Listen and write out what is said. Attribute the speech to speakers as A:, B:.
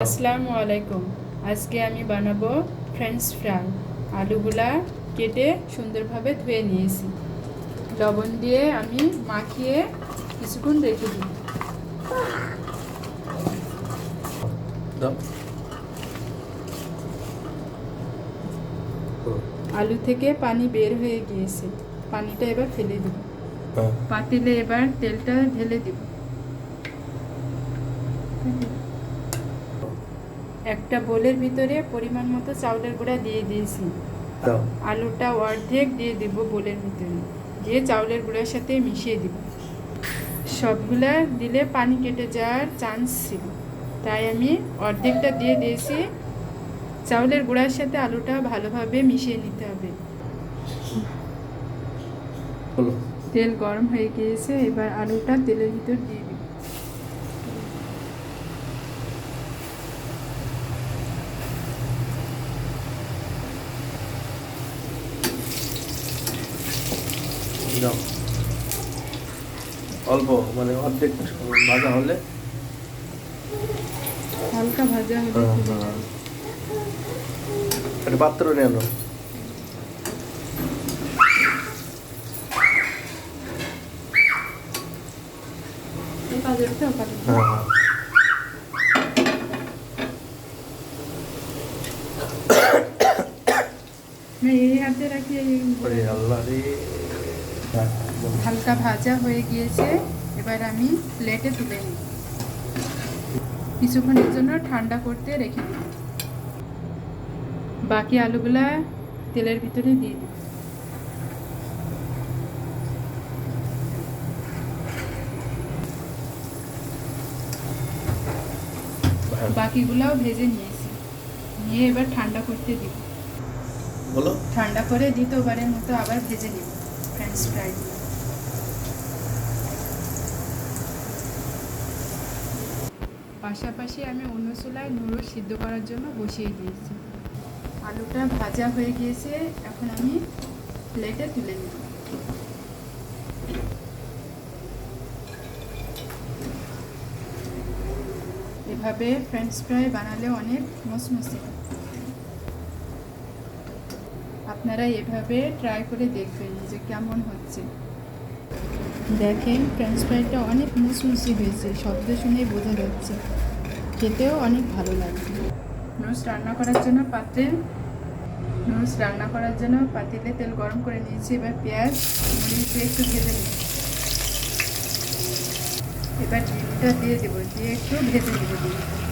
A: আসসালামু আলাইকুম। আজকে আমি বানাবো ফ্রেঞ্চ ফ্রাই আলুগুলা কেটে সুন্দরভাবে ধুয়ে নিয়েছি। লবণ দিয়ে আমি মাখিয়ে কিছুক্ষণ রেখে দিই। আলু থেকে পানি বের হয়ে গিয়েছে। পানিটা এবার ফেলে দিব
B: হ্যাঁ।
A: পাতিলে এবার তেলটা ঢেলে দিব একটা বোলের ভিতরে পরিমাণ মতো চাউলের গুঁড়া দিয়ে দিয়েছি। আলুটা অর্ধেক দিয়ে দেব বোলের ভিতরে। দিয়ে চাউলের গুঁড়ার সাথে মিশিয়ে দিব। সবগুলা দিলে পানি কেটে যাওয়ার চান্স ছিল। তাই আমি অর্ধেকটা দিয়ে দিয়েছি। চাউলের গুঁড়ার সাথে আলুটা ভালোভাবে মিশিয়ে নিতে হবে। তেল গরম হয়ে গিয়েছে এবার আলুটা তেলের ভিতর দিয়ে দিব
B: দাও অল্প মানে অর্ধেক ভাজা হলে
A: হালকা ভাজা হলে
B: হ্যাঁ, হ্যাঁ। একটা পাত্র নিয়ে। হ্যাঁ আল্লাহ রে।
A: হালকা ভাজা হয়ে গিয়েছে এবার আমি প্লেটে তুলে নিই। কিছুক্ষণের জন্য ঠান্ডা করতে রেখে দিই। বাকি আলুগুলা তেলের ভিতরে দিয়ে দিই। বাকিগুলাও ভেজে নিয়েছি। নিয়ে এবার ঠান্ডা করতে দিব ঠান্ডা করে দ্বিতীয়বারের মতো আবার ভেজে নিব ফ্রেঞ্চ ফ্রাই পাশাপাশি আমি অন্য চুলায় নুডলস সিদ্ধ করার জন্য বসিয়ে দিয়েছি। আলুটা ভাজা হয়ে গিয়েছে এখন আমি প্লেটে তুলে নিব। এভাবে ফ্রেঞ্চ ফ্রাই বানালে অনেক হয় আপনারা এভাবে ট্রাই করে দেখবেন যে কেমন হচ্ছে। দেখেন ফ্রেঞ্চ ফ্রাইটা অনেক মুচমুচি হয়েছে, শব্দ শুনেই বোঝা যাচ্ছে। খেতেও অনেক ভালো লাগবে নুডলস রান্না করার জন্য পাত্রে নুডলস রান্না করার জন্য পাতিলে তেল গরম করে নিয়েছি, এবার পেঁয়াজ, মরিচ একটু ভেজে নিই এবার ডিমটা দিয়ে দেবো, দিয়ে একটু ভেজে নেব ডিমটা।